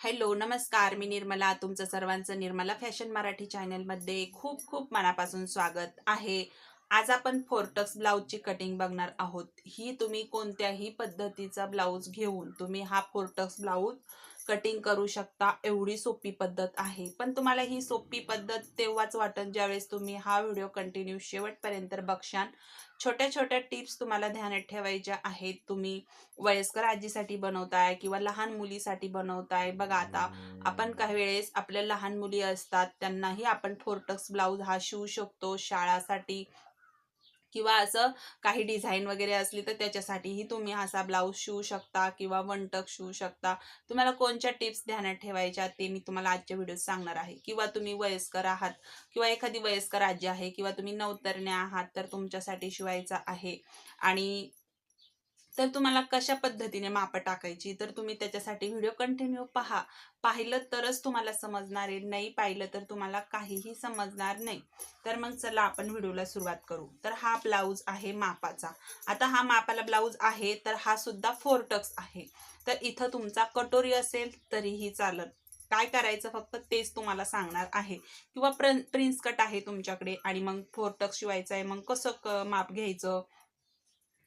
Hello नमस्कार. मी निर्मला तुमचं सर्वांचं निर्मला फॅशन मराठी चॅनलमध्ये खूप खूप मनापासून स्वागत आहे. आज आपण फोर्टक्स ब्लाऊजची कटिंग बघणार आहोत. ही तुम्ही कोणत्याही पद्धतीचा ब्लाऊज घेऊन तुम्ही हा फोर्टक्स ब्लाऊज कटिंग करू शकता एवढी सोपी पद्धत आहे. पण तुम्हाला ही सोपी पद्धत तेव्हाच वाटेल ज्यावेळेस तुम्ही हा व्हिडिओ कंटिन्यू शेवटपर्यंत बघशान. छोट्या छोट्या टिप्स तुम्हाला ध्यानात ठेवायच्या आहेत. तुम्ही वयस्कर आजीसाठी बनवताय किंवा लहान मुलीसाठी बनवताय. बघा आता आपण काही वेळेस आपल्या लहान मुली असतात. त्यांनाही आपण फोर्टक्स ब्लाऊज हा शिवू शकतो. शाळासाठी किंवा असं काही डिझाईन वगैरे असली तर त्याच्यासाठीही तुम्ही असा ब्लाऊज शिवू शकता किंवा वनटक शिवू शकता. तुम्हाला कोणत्या टिप्स ध्यानात ठेवायच्या ते मी तुम्हाला आजच्या व्हिडिओत सांगणार आहे. किंवा तुम्ही वयस्कर आहात किंवा एखादी वयस्कर आजी आहे किंवा तुम्ही नवतरण्या आहात तर तुमच्यासाठी शिवायचा आहे. आणि तर तुम्हाला कशा पद्धतीने मापं टाकायची? तर तुम्ही त्याच्यासाठी व्हिडिओ कंटिन्यू पहा. पाहिलं तरच तुम्हाला समजणार आहे. नाही पाहिलं तर तुम्हाला काहीही समजणार नाही. तर मग चला आपण व्हिडिओला सुरुवात करू. तर हा ब्लाऊज आहे मापाचा. आता हा मापाला ब्लाऊज आहे तर हा सुद्धा फोर टक्स आहे. तर इथं तुमचा कटोरी असेल तरीही चालत. काय करायचं फक्त तेच तुम्हाला सांगणार आहे. किंवा प्र प्रिन्स कट आहे तुमच्याकडे आणि मग फोर टक्स शिवायचं आहे. मग कसं माप घ्यायचं?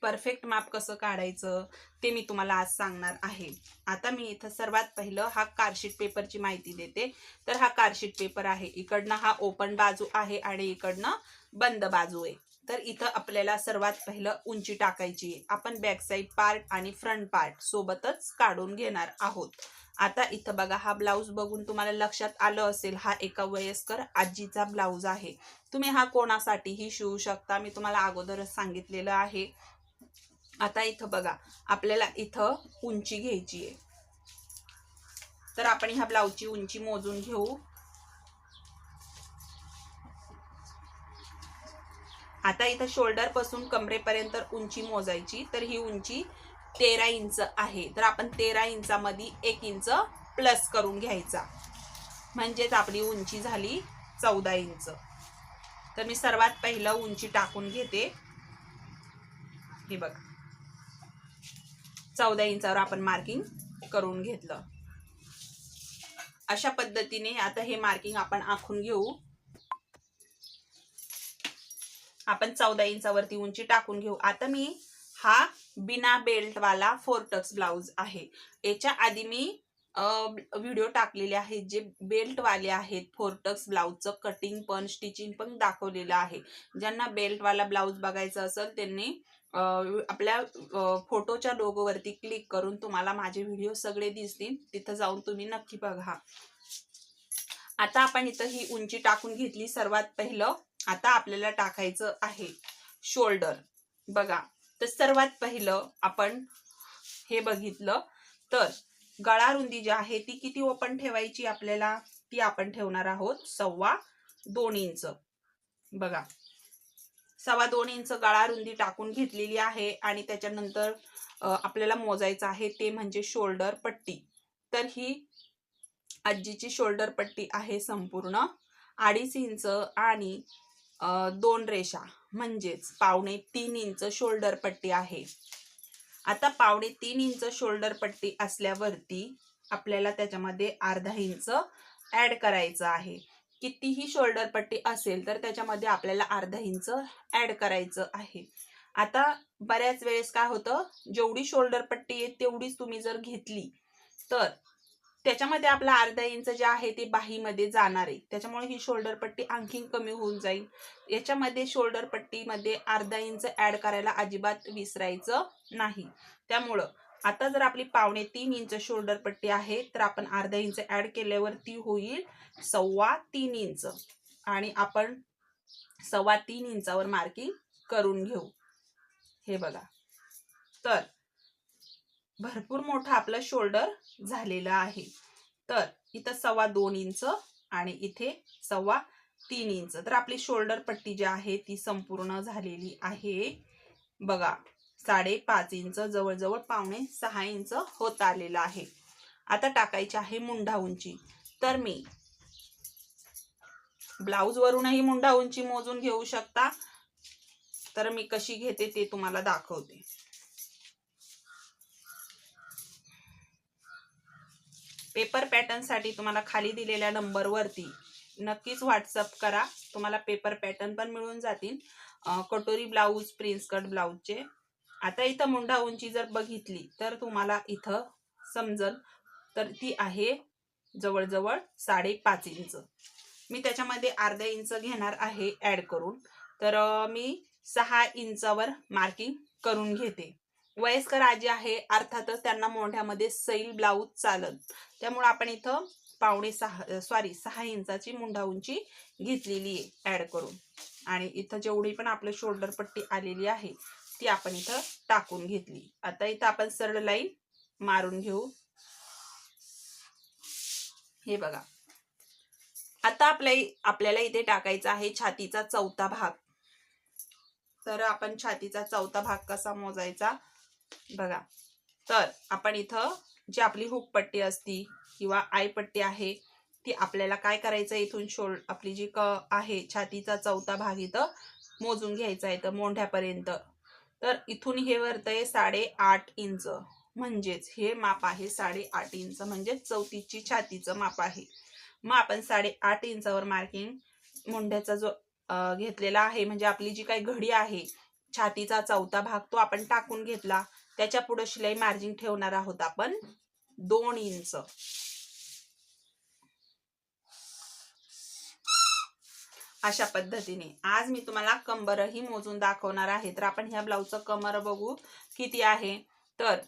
परफेक्ट माप कसं काढायचं ते मी तुम्हाला आज सांगणार आहे. आता मी इथं सर्वात पहिलं हा कार्डशीट पेपरची माहिती देते. तर हा कार्शीट पेपर आहे. इकडनं हा ओपन बाजू आहे आणि इकडनं बंद बाजू आहे. तर इथं आपल्याला सर्वात पहिलं उंची टाकायची आहे. आपण बॅक साईड पार्ट आणि फ्रंट पार्ट सोबतच काढून घेणार आहोत. आता इथं बघा हा ब्लाऊज बघून तुम्हाला लक्षात आलं असेल हा एका वयस्कर आजीचा ब्लाऊज आहे. तुम्ही हा कोणासाठीही शिवू शकता. मी तुम्हाला अगोदरच सांगितलेलं आहे. आता इथं बघा आपल्याला इथं उंची घ्यायची आहे. तर आपण ह्या ब्लाऊजची उंची मोजून घेऊ. आता इथं शोल्डरपासून कमरेपर्यंत उंची मोजायची. तर ही उंची तेरा इंच आहे. तर आपण तेरा इंचामध्ये एक इंच प्लस करून घ्यायचा. म्हणजेच आपली उंची झाली चौदा इंच. तर मी सर्वात पहिलं उंची टाकून घेते. हे बघा. चौदा इंचावर आपण मार्किंग करून घेतलं. अशा पद्धतीने आता हे मार्किंग आपण आखून घेऊ. आपण चौदा इंचावरती उंची टाकून घेऊ. आता मी हा बिना बेल्ट वाला फोर टक्स ब्लाऊज आहे. याच्या आधी मी व्हिडिओ टाकलेले आहेत जे बेल्ट वाले आहेत फोर टक्स ब्लाऊजचं कटिंग पण स्टिचिंग पण दाखवलेलं आहे. ज्यांना बेल्ट वाला ब्लाऊज बघायचं असेल त्यांनी आपल्या फोटोच्या लोगोवरती क्लिक करून तुम्हाला माझे व्हिडिओ सगळे दिसतील. तिथं जाऊन तुम्ही नक्की बघा. आता आपण इथं ही उंची टाकून घेतली सर्वात पहिलं. आता आपल्याला टाकायचं आहे शोल्डर बघा. तर सर्वात पहिलं आपण हे बघितलं. तर गळा रुंदी जी आहे ती किती ओपन ठेवायची आपल्याला? ती आपण ठेवणार आहोत सव्वा दोन इंच. बघा. सव्वा दोन इंच गळा रुंदी टाकून घेतलेली आहे आणि त्याच्यानंतर आपल्याला मोजायचं आहे ते म्हणजे शोल्डर पट्टी. तर ही आजीची शोल्डर पट्टी आहे संपूर्ण. अडीच इंच आणि दोन रेषा म्हणजेच पावणे तीन इंच शोल्डर पट्टी आहे. आता पावणे तीन इंच शोल्डर पट्टी असल्यावरती आपल्याला त्याच्यामध्ये अर्धा इंच ॲड करायचं आहे. कितीही शोल्डर पट्टी असेल तर त्याच्यामध्ये आपल्याला अर्धा इंच ऍड करायचं आहे. आता बऱ्याच वेळेस काय होतं जेवढी शोल्डर पट्टी आहे तेवढीच तुम्ही जर घेतली तर त्याच्यामध्ये आपला अर्धा इंच जे आहे ते बाहीमध्ये जाणार आहे. त्याच्यामुळे ही शोल्डर पट्टी आणखीन कमी होऊन जाईल. याच्यामध्ये शोल्डर पट्टीमध्ये अर्धा इंच ऍड करायला अजिबात विसरायचं नाही. त्यामुळं आता जर आपली पावणे तीन इंच शोल्डर पट्टी आहे तर आपण अर्धा इंच ऍड केल्यावर ती होईल सव्वा तीन इंच. आणि आपण सव्वा तीन इंचावर मार्किंग करून घेऊ. हे बघा. तर भरपूर मोठं आपलं शोल्डर झालेलं आहे. तर इथं सव्वा दोन इंच आणि इथे सव्वा तीन इंच. तर आपली शोल्डर पट्टी जी आहे ती संपूर्ण झालेली आहे. बघा. साडेपाच इंच जवळजवळ पावणे सहा इंच होत आलेलं आहे. आता टाकायची आहे मुंडा उंची. तर मी ब्लाऊज वरूनही मुंडा उंची मोजून घेऊ शकता. तर मी कशी घेते ते तुम्हाला दाखवते. पेपर पॅटर्नसाठी तुम्हाला खाली दिलेल्या नंबरवरती नक्कीच व्हॉट्सअप करा. तुम्हाला पेपर पॅटर्न पण मिळून जातील. कटोरी ब्लाऊज प्रिन्स कट ब्लाऊजचे. आता इथं मुंडा उंची जर बघितली तर तुम्हाला इथं समजल तर ती आहे जवळजवळ साडेपाच इंच. मी त्याच्यामध्ये अर्धा इंच घेणार आहे ॲड करून. तर मी सहा इंचावर मार्किंग करून घेते. वयस्कर आजी आहे अर्थातच त्यांना मोंढ्यामध्ये सैल ब्लाऊज चालत त्यामुळे आपण इथं पावणे सहा सॉरी सहा इंचाची मुंडा उंची घेतलेली आहे ॲड करून. आणि इथं जेवढी पण आपलं शोल्डर पट्टी आलेली आहे ती आपण इथं टाकून घेतली. आता इथं आपण सरळ लाईन मारून घेऊ. हे बघा. आता आपल्या आपल्याला इथे टाकायचा आहे छातीचा चौथा भाग. तर आपण छातीचा चौथा भाग कसा मोजायचा? बघा. तर आपण इथं जी आपली हुक पट्टी असती किंवा आयपट्टी आहे ती आपल्याला काय करायचं इथून शोल आपली जी क आहे छातीचा चौथा भाग इथं मोजून घ्यायचा आहे. तर मोंढ्यापर्यंत. तर इथून हे वरतंय साडेआठ इंच. म्हणजेच हे माप आहे साडेआठ इंच. म्हणजेच चौथीची छातीचं माप आहे. मग आपण साडेआठ इंचावर मार्किंग मुंड्याचा जो घेतलेला आहे म्हणजे आपली जी काही घडी आहे छातीचा चौथा भाग तो आपण टाकून घेतला. त्याच्या पुढे शिलाई मार्जिन ठेवणार आहोत आपण दोन इंच. अशा पद्धतीने. आज मी तुम्हाला कंबरही मोजून दाखवणार आहे. तर आपण ह्या ब्लाऊजचं कमर बघू किती आहे. तर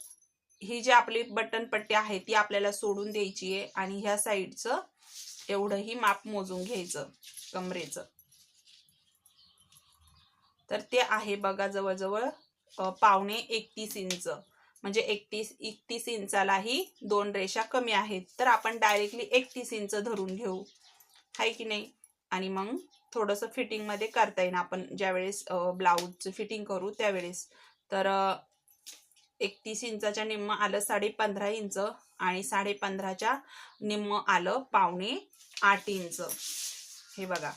ही जी आपली बटन पट्टी आहे ती आपल्याला सोडून द्यायची आहे आणि ह्या साईडचं एवढंही माप मोजून घ्यायचं कमरेचं. तर ते आहे बघा जवळजवळ पावणे एकतीस इंच. म्हणजे एकतीस एकतीस इंचालाही दोन रेषा कमी आहेत. तर आपण डायरेक्टली एकतीस इंच धरून घेऊ. आहे की नाही? आणि मग थोडंसं फिटिंगमध्ये करता येईल. आपण ज्यावेळेस ब्लाऊजचं फिटिंग करू त्यावेळेस. तर एकतीस इंचाच्या निम्म आलं साडे पंधरा इंच आणि साडे पंधराच्या निम्म आलं पावणे आठ इंच. हे बघा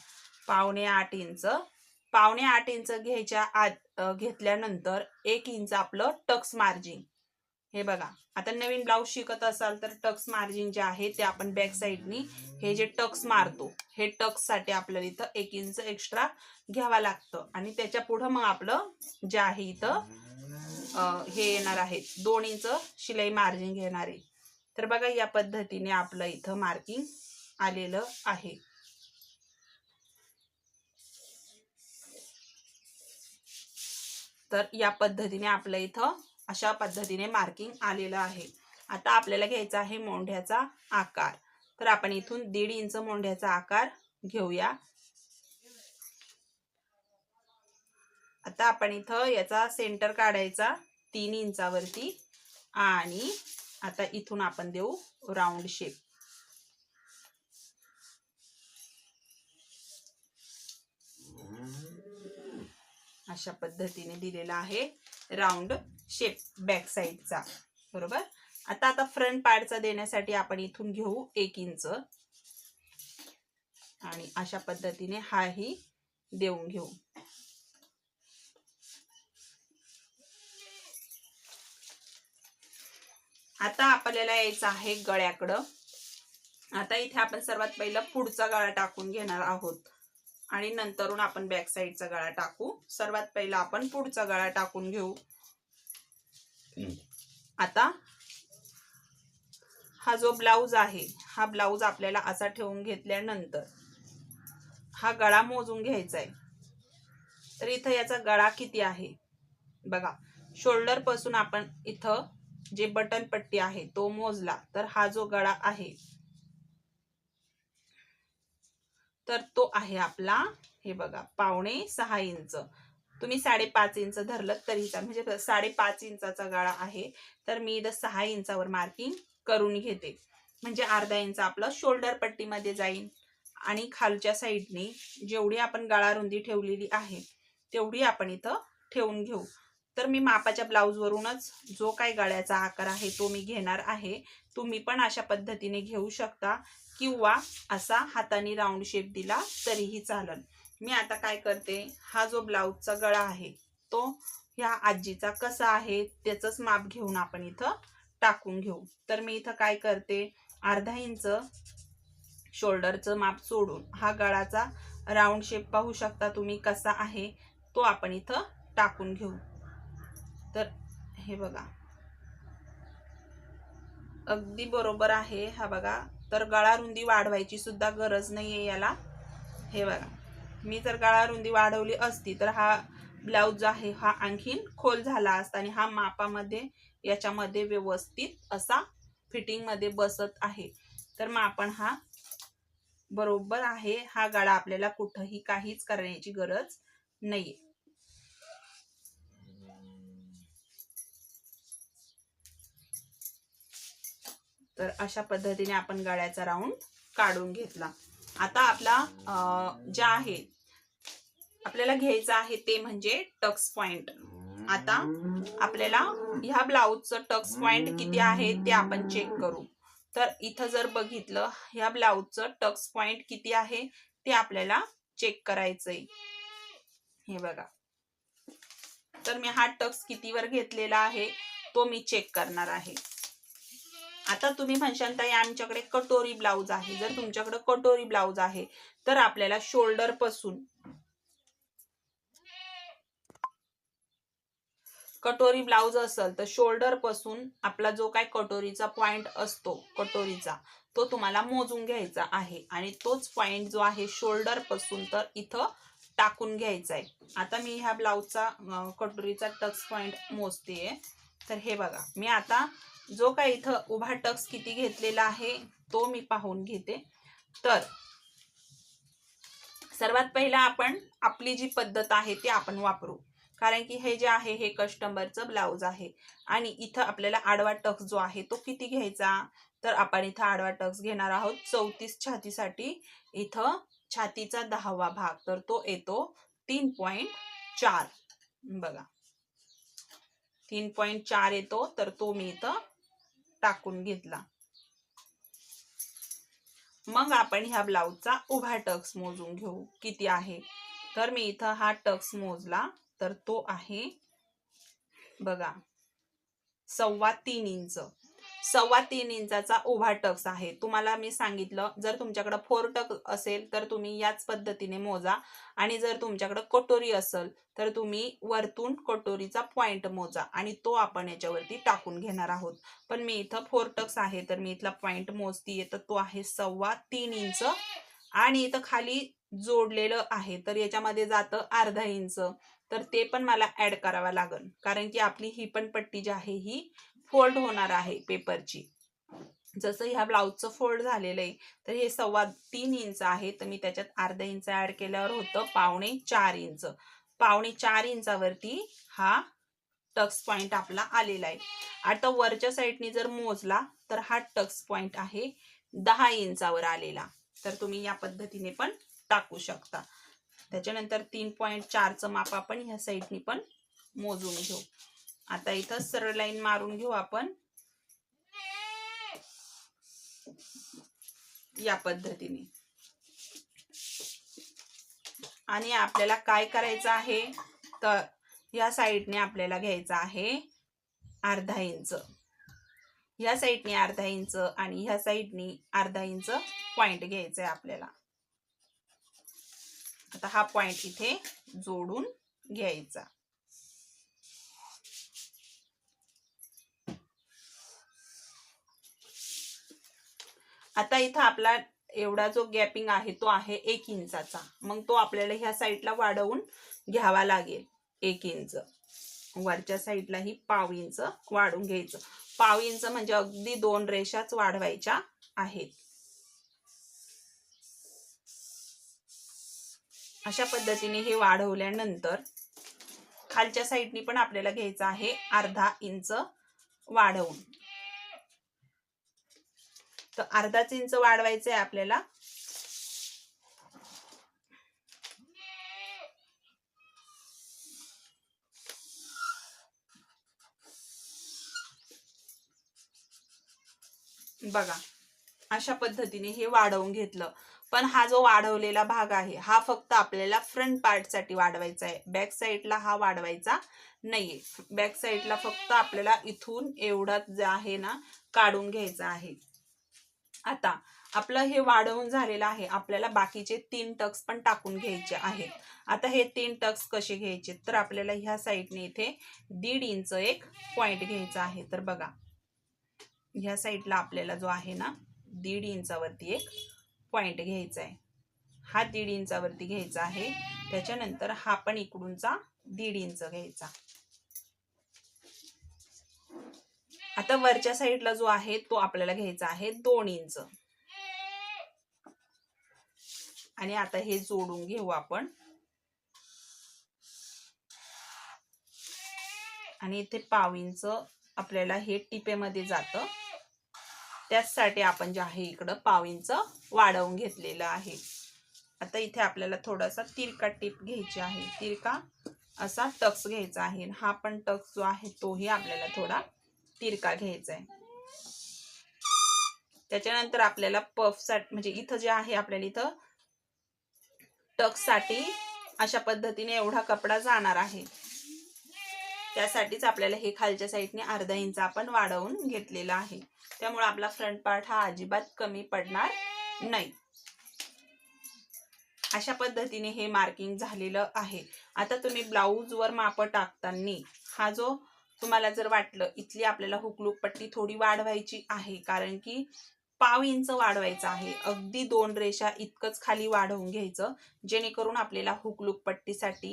पावणे आठ इंच. पावणे आठ इंच घ्यायच्या आत घेतल्यानंतर एक इंच आपलं टक्स मार्जिन हे बघा आता नवीन ब्लाऊज शिकत असाल तर टक्स मार्जिन जे आहे ते आपण बॅक साईडनी हे जे टक्स मारतो हे टक्ससाठी आपल्याला इथं एक इंच एक्स्ट्रा घ्यावा लागतं. आणि त्याच्या पुढं मग आपलं जे आहे इथं हे येणार आहे. दोन इंच शिलाई मार्जिन घेणार आहे. तर बघा या पद्धतीने आपलं इथं मार्किंग आलेलं आहे. तर या पद्धतीने आपलं इथं अशा पद्धतीने मार्किंग आलेलं आहे. आता आपल्याला घ्यायचा आहे मोंढ्याचा आकार. तर आपण इथून दीड इंच मोंढ्याचा आकार घेऊया. आता आपण इथं याचा सेंटर काढायचा तीन इंचावरती आणि आता इथून आपण देऊ राऊंड शेप अशा पद्धतीने दिलेला आहे राऊंड शेप बॅक साईडचा. बरोबर? आता आता फ्रंट पार्टचा देण्यासाठी आपण इथून घेऊ एक इंच. आणि अशा पद्धतीने हाही देऊन घेऊ. आता आपल्याला यायचं आहे गळ्याकडं. आता इथे आपण सर्वात पहिलं पुढचा गळा टाकून घेणार आहोत. आणि नंतरून आपण बॅक साईडचा गळा टाकू. सर्वात पहिला आपण पुढचा गळा टाकून घेऊ. आता हा जो ब्लाऊज आहे हा ब्लाऊज आपल्याला असा ठेवून घेतल्यानंतर हा गळा मोजून घ्यायचा आहे तर इथं याचा गळा किती आहे? बघा शोल्डरपासून आपण इथं जे बटन पट्टी आहे तो मोजला तर हा जो गळा आहे तर तो आहे आपला हे बघा पावणे सहा इंच. तुम्ही साडेपाच इंच धरलं तरी चालेल. म्हणजे साडेपाच इंचाचा गाळा आहे. तर मी इथं सहा इंचावर मार्किंग करून घेते. म्हणजे अर्धा इंच आपलं शोल्डर पट्टीमध्ये जाईल. आणि खालच्या साईडने जेवढी आपण गाळा रुंदी ठेवलेली आहे तेवढी आपण इथं ठेवून घेऊ. तर मी मापाच्या ब्लाऊजवरूनच जो काय गळ्याचा आकार आहे तो मी घेणार आहे. तुम्ही पण अशा पद्धतीने घेऊ शकता. किंवा असा हाताने राऊंड शेप दिला तरीही चालेल. मी आता काय करते हा जो ब्लाऊजचा गळा आहे तो ह्या आजीचा कसा आहे त्याचंच माप घेऊन आपण इथं टाकून घेऊ. तर मी इथं काय करते अर्धा इंच शोल्डरचं माप सोडून हा गळाचा राऊंड शेप पाहू शकता तुम्ही कसा आहे तो आपण इथं टाकून घेऊ. तर हे बघा. अगदी बरोबर आहे हा बघा तर गळा रुंदी वाढवायची सुद्धा गरज नाही आहे याला. हे बघा. मी जर गळा रुंदी वाढवली असती तर हा ब्लाऊज जो आहे हा आणखीन खोल झाला असता आणि हा मापामध्ये याच्यामध्ये व्यवस्थित असा फिटिंगमध्ये बसत आहे. तर मग आपण हा बरोबर आहे. हा गळा आपल्याला कुठंही काहीच करण्याची गरज नाहीये. तर अशा पद्धतीने आपण गळ्याचा राऊंड काढून घेतला. आता आपला ज्या जे आहे आपल्याला घ्यायचं आहे ते म्हणजे टक्स पॉइंट आता आपल्याला ह्या ब्लाऊजचं टक्स पॉइंट किती आहे ते आपण चेक करू. तर इथं जर बघितलं ह्या ब्लाऊजचं टक्स पॉइंट किती आहे ते आपल्याला चेक करायचंय. हे बघा. तर मी हा टक्स कितीवर घेतलेला आहे तो मी चेक करणार आहे. आता तुम्ही म्हणशाल ताई आमच्याकडे कटोरी ब्लाऊज आहे. जर तुमच्याकडे कटोरी ब्लाऊज आहे तर आपल्याला शोल्डरपासून कटोरी ब्लाऊज असेल तर शोल्डरपासून आपला जो काय कटोरीचा पॉइंट असतो कटोरीचा तो तुम्हाला मोजून घ्यायचा आहे. आणि तोच पॉइंट जो आहे शोल्डरपासून तर इथं टाकून घ्यायचा आहे. आता मी ह्या ब्लाऊजचा कटोरीचा टच पॉइंट मोजतेय. तर हे बघा मी आता जो काय इथं उभा टक्स किती घेतलेला आहे तो मी पाहून घेते. तर सर्वात पहिला आपण आपली जी पद्धत आहे ती आपण वापरू. कारण की हे जे आहे हे कस्टमरचं ब्लाऊज आहे. आणि इथं आपल्याला आडवा टक्स जो आहे तो किती घ्यायचा? तर आपण इथं आडवा टक्स घेणार आहोत चौतीस छातीसाठी. इथं छातीचा दहावा भाग तर तो येतो तीन पॉईंट चार. बघा. तीन पॉईंट चार येतो तर तो मी इथं टाकून घेतला. मग आपण ह्या ब्लाऊजचा उभा टक्स मोजून घेऊ. किती आहे? तर मी इथं हा टक्स मोजला तर तो आहे बघा सव्वा तीन इंच. सव्वा तीन इंचाचा उभा टक्स आहे. तुम्हाला मी सांगितलं जर तुमच्याकडे फोर टक असेल तर तुम्ही याच पद्धतीने मोजा. आणि जर तुमच्याकडे कटोरी असेल तर तुम्ही वरतून कटोरीचा पॉइंट मोजा आणि तो आपण याच्यावरती टाकून घेणार आहोत. पण मी इथं फोर टक्स आहे तर मी इथला पॉइंट मोजतीये तर तो आहे सव्वा तीन इंच. आणि इथं खाली जोडलेलं आहे तर याच्यामध्ये जातं अर्धा इंच. तर ते पण मला ऍड करावा लागल कारण की आपली ही पण पट्टी जी आहे ही फोल्ड होणार आहे पेपरची. जसं ह्या ब्लाऊजचं फोल्ड झालेलं आहे तर हे सव्वा तीन इंच आहे तर मी त्याच्यात अर्धा इंच ऍड केल्यावर होतं पावणे चार इंच. पावणे चार इंचावरती हा टक्स पॉइंट आपला आलेला आहे. आता वरच्या साईडने जर मोजला तर हा टक्स पॉइंट आहे दहा इंचावर आलेला. तर तुम्ही या पद्धतीने पण टाकू शकता. त्याच्यानंतर तीन पॉइंट चारचं माप आपण ह्या साईडनी पण मोजून घेऊ. आता इथं सरळ लाईन मारून घेऊ आपण. या पद्धतीने. आणि आपल्याला काय करायचं आहे? तर या साईडने आपल्याला घ्यायचं आहे अर्धा इंच. ह्या साईडने अर्धा इंच आणि ह्या साईडने अर्धा इंच पॉइंट घ्यायचा आहे आपल्याला. आता हा पॉइंट इथे जोडून घ्यायचा. आता इथं आपला एवढा जो गॅपिंग आहे तो आहे एक इंचाचा. मग तो आपल्याला ह्या साईडला वाढवून घ्यावा लागेल एक इंच. वरच्या साईडलाही पाव इंच वाढून घ्यायचं. पाव इंच म्हणजे अगदी दोन रेषाच वाढवायच्या आहेत. अशा पद्धतीने हे वाढवल्यानंतर खालच्या साईडनी पण आपल्याला घ्यायचं आहे अर्धा इंच वाढवून. तर अर्धाच इंच वाढवायचं आहे आपल्याला. बघा अशा पद्धतीने हे वाढवून घेतलं. पण हा जो वाढवलेला भाग आहे हा फक्त आपल्याला फ्रंट पार्टसाठी वाढवायचा आहे. बॅक साईडला हा वाढवायचा नाहीये. बॅक साईडला फक्त आपल्याला इथून एवढाच जे आहे ना काढून घ्यायचा आहे. आता आपलं हे वाढवून झालेलं आहे. आपल्याला बाकीचे तीन टक्स पण टाकून घ्यायचे आहेत. आता हे तीन टक्स कसे घ्यायचे? तर आपल्याला ह्या साईडने इथे दीड इंच एक पॉइंट घ्यायचा आहे. तर बघा ह्या साईडला आपल्याला जो आहे ना दीड इंचावरती एक पॉइंट घ्यायचा आहे. हा दीड इंचावरती घ्यायचा आहे. त्याच्यानंतर हा पण इकडूनचा दीड इंच घ्यायचा. आता वरच्या साईडला जो आहे तो आपल्याला घ्यायचा आहे दोन इंच. आणि आता हे जोडून घेऊ आपण. आणि इथे पाव इंच आपल्याला हे टिपेमध्ये जातं. त्याचसाठी आपण जे आहे इकडं पाव इंच वाढवून घेतलेलं आहे. आता इथे आपल्याला थोडासा तिरका टिप घ्यायची आहे. तिरका असा टक्स घ्यायचा आहे. हा पण टक्स जो आहे तोही आपल्याला थोडा तिरका घ्यायचा आहे त्याच्यानंतर आपल्याला पफसाठी म्हणजे इथं जे आहे आपल्याला इथं टकसाठी अशा पद्धतीने एवढा कपडा जाणार आहे. त्यासाठीच आपल्याला हे खालच्या साईडने अर्धा इंच आपण वाढवून घेतलेला आहे. त्यामुळे आपला फ्रंट पार्ट हा अजिबात कमी पडणार नाही. अशा पद्धतीने हे मार्किंग झालेलं आहे. आता तुम्ही ब्लाऊजवर माप टाकताना हा जो तुम्हाला जर वाटलं इथली आपल्याला हुकलूक पट्टी थोडी वाढवायची आहे कारण की पाव इंच वाढवायचं आहे. अगदी दोन रेषा इतकंच खाली वाढवून घ्यायचं जेणेकरून आपल्याला हुकलूक पट्टीसाठी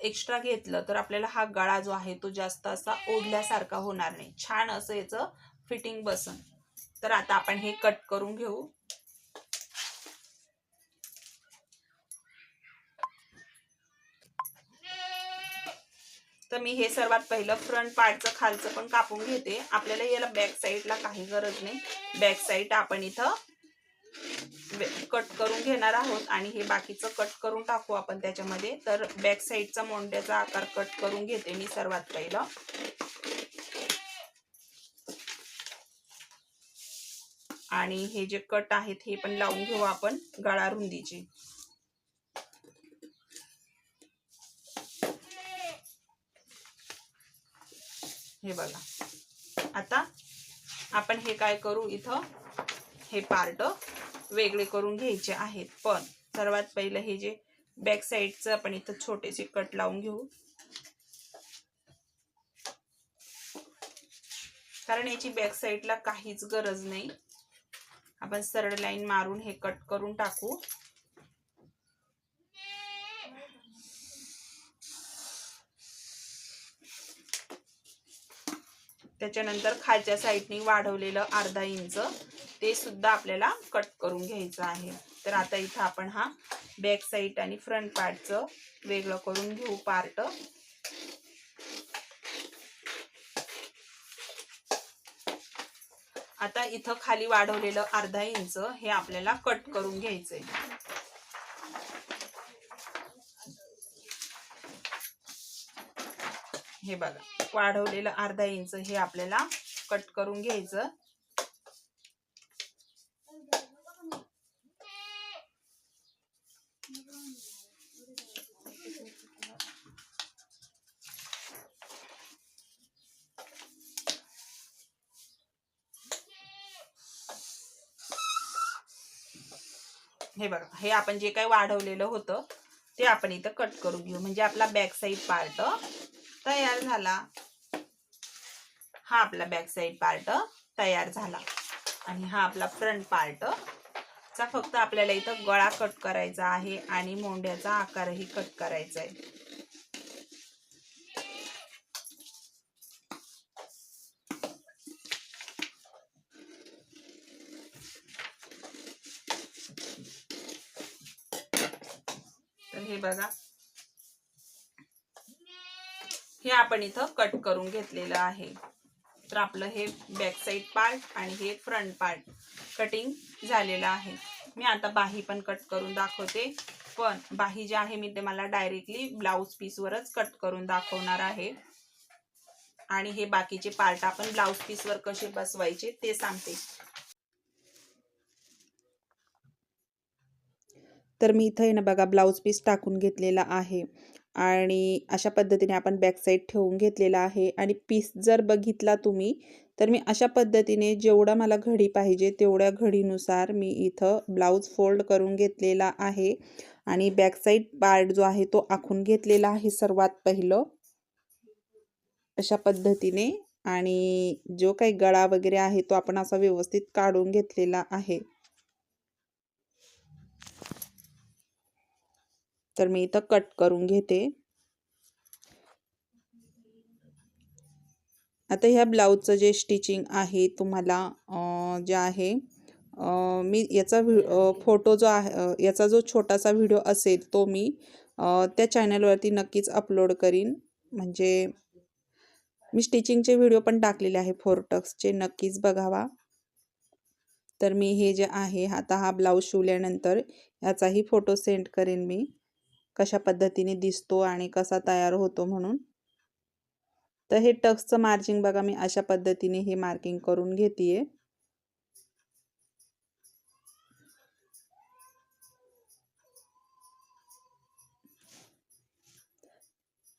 एक्स्ट्रा घेतलं तर आपल्याला हा गळा जो आहे तो जास्त असा ओढल्यासारखा होणार नाही. छान असं याचं फिटिंग बसन. तर आता आपण हे कट करून घेऊ. तर मी हे सर्वात पहिलं फ्रंट पार्टचं खालचं पण कापून घेते. आपल्याला याला बॅक साईडला काही गरज नाही. बॅक साईड आपण इथं कट करून घेणार आहोत आणि हे बाकीचं कट करून टाकू आपण त्याच्यामध्ये. तर बॅक साईडचा मोंड्याचा आकार कट करून घेते मी सर्वात पहिलं. आणि हे जे कट आहेत हे पण लावून घेऊ आपण गळा रुंदीचे. हे बघा. आता आपण हे काय करू? इथं हे पार्ट वेगळे करून घ्यायचे आहेत. पण सर्वात पहिलं हे जे बॅक साईडचं आपण इथं छोटेसे कट लावून घेऊ. कारण याची बॅक साईडला काहीच गरज नाही. आपण सरळ लाईन मारून हे कट करून टाकू. त्याच्यानंतर खालच्या साईडने वाढवलेलं अर्धा इंच ते सुद्धा आपल्याला कट करून घ्यायचं आहे. तर आता इथं आपण हा बॅक साईड आणि फ्रंट पार्टचं वेगळं करून घेऊ पार्ट. आता इथं खाली वाढवलेलं अर्धा इंच हे आपल्याला कट करून घ्यायचंय. हे बघा वाढवलेलं अर्धा इंच हे आपल्याला कट करून घ्यायचं. हे बघा हे आपण जे काही वाढवलेलं होतं ते आपण इथं कट करून घेऊ. म्हणजे आपला बॅक साईड पार्ट तयार झाला. हा आपला बॅक साईड पार्ट तयार झाला. आणि हा आपला फ्रंट पार्ट चा फक्त आपल्याला इथं गळा कट करायचा आहे आणि मोंड्याचा आकारही कट करायचा आहे. तर हे बघा. हे आपण इथं कट करून घेतलेलं आहे. तर आपलं हे बॅक साईड पार्ट आणि हे फ्रंट पार्ट कटिंग झालेलं आहे. मी आता बाही पण कट करून दाखवते. पण बाही जे आहे मी ते मला डायरेक्टली ब्लाऊज पीसवरच कट करून दाखवणार आहे. आणि हे बाकीचे पार्ट आपण ब्लाऊज पीसवर कसे बसवायचे ते सांगते. तर मी इथं आहे ना बघा ब्लाऊज पीस टाकून घेतलेला आहे. आणि अशा पद्धतीने आपण बॅकसाईड ठेवून घेतलेला आहे. आणि पीस जर बघितला तुम्ही तर मी अशा पद्धतीने जेवढा मला घडी पाहिजे तेवढ्या घडीनुसार मी इथं ब्लाऊज फोल्ड करून घेतलेला आहे. आणि बॅकसाईड पार्ट जो आहे तो आखून घेतलेला आहे सर्वात पहिलं. अशा पद्धतीने आणि जो काही गळा वगैरे आहे तो आपण असा व्यवस्थित काढून घेतलेला आहे. तर मी इथं कट करून घेते. आता ह्या ब्लाऊजचं जे स्टिचिंग आहे तुम्हाला जे आहे मी याचा व्हि फोटो जो आहे याचा जो छोटासा व्हिडिओ असेल तो मी त्या चॅनलवरती नक्कीच अपलोड करीन. म्हणजे मी स्टिचिंगचे व्हिडिओ पण टाकलेले आहे फोरटक्सचे नक्कीच बघावा. तर मी हे जे आहे आता हा ब्लाऊज शिवल्यानंतर याचाही फोटो सेंड करेन मी. कशा पद्धतीने दिसतो आणि कसा तयार होतो म्हणून. तर हे टक्सचं मार्जिंग बघा मी अशा पद्धतीने हे मार्किंग करून घेते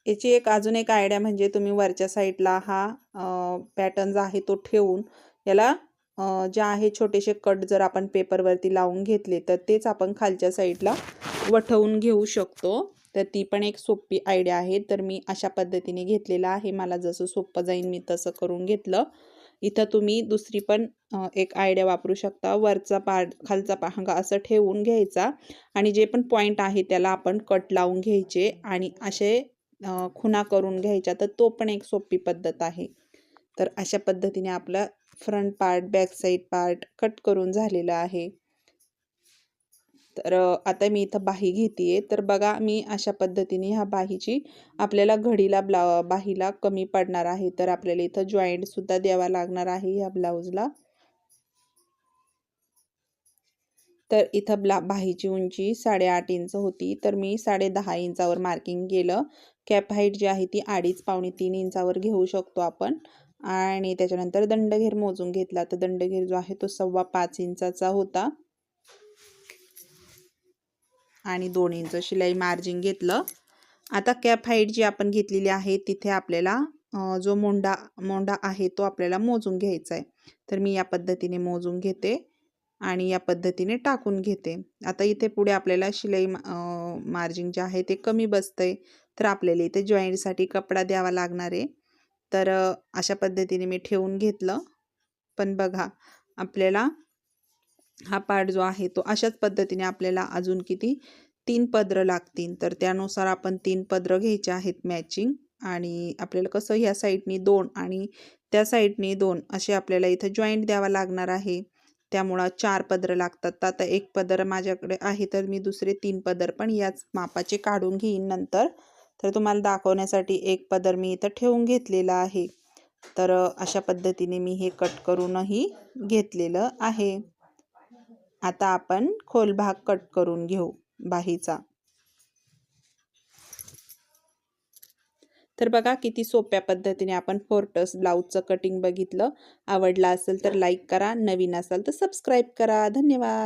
याची एक अजून एक आयडिया म्हणजे तुम्ही वरच्या साईडला हा पॅटर्न जो आहे तो ठेवून याला जे आहे छोटेसे कट जर आपण पेपरवरती लावून घेतले तर तेच आपण खालच्या साईडला वठवून घेऊ शकतो. तर ती पण एक सोपी आयडिया आहे. तर मी अशा पद्धतीने घेतलेला आहे. मला जसं सोपं जाईन मी तसं करून घेतलं. इथं तुम्ही दुसरी पण एक आयडिया वापरू शकता. वरचा पार्ट खालचा पाहंगा असं ठेवून घ्यायचा आणि जे पण पॉईंट आहे त्याला आपण कट लावून घ्यायचे आणि असे खुणा करून घ्यायच्या. तर तो पण एक सोपी पद्धत आहे. तर अशा पद्धतीने आपलं front part back side part cut करून झालेला आहे. तर आता मी इथं बाही घेते तर बघा मी अशा पद्धतीने ह्या बाहीची आपल्याला घडीला ब्ला बाहीला कमी पडणार आहे. तर आपल्याला इथं जॉईंटसुद्धा द्यावा लागणार आहे ह्या ब्लाऊजला तर इथं ब्ला बाहीची उंची साडेआठ इंच होती. तर मी साडे दहा इंचावर मार्किंग केलं. कॅप हाईट जी आहे ती अडीच पावणे तीन इंचावर घेऊ शकतो आपण. आणि त्याच्यानंतर दंडघेर मोजून घेतला. तर दंडघेर जो आहे तो सव्वा पाच इंचाचा होता. आणि दोन इंच शिलाई मार्जिन घेतलं. आता कॅप हाईट जी आपण घेतलेली आहे तिथे आपल्याला जो मोंडा मोंडा आहे तो आपल्याला मोजून घ्यायचा आहे. तर मी या पद्धतीने मोजून घेते आणि या पद्धतीने टाकून घेते. आता इथे पुढे आपल्याला शिलाई मार्जिन जे आहे ते कमी बसतंय. तर आपल्याला इथे जॉईंटसाठी कपडा द्यावा लागणार आहे. तर अशा पद्धतीने मी ठेवून घेतलं. पण बघा आपल्याला हा पार्ट जो आहे तो अशाच पद्धतीने आपल्याला अजून किती? तीन पदरं लागतील. तर त्यानुसार आपण तीन पदरं घ्यायचे आहेत मॅचिंग आणि आपल्याला कसं ह्या साईडनी दोन आणि त्या साईडनी दोन असे आपल्याला इथं जॉईंट द्यावा लागणार आहे. त्यामुळं चार पदरं लागतात. तर आता एक पदर माझ्याकडे आहे तर मी दुसरे तीन पदर पण याच मापाचे काढून घेईन नंतर. तर तुम्हाला दाखवण्यासाठी एक पदर मी इथं ठेवून घेतलेला आहे. तर अशा पद्धतीने मी हे कट करूनही घेतलेलं आहे. आता आपण खोल भाग कट करून घेऊ बाहीचा. तर बघा किती सोप्या पद्धतीने आपण फोर्टस ब्लाऊजचं कटिंग बघितलं. आवडला असेल तर लाईक करा नवीन असाल तर सबस्क्राईब करा. धन्यवाद!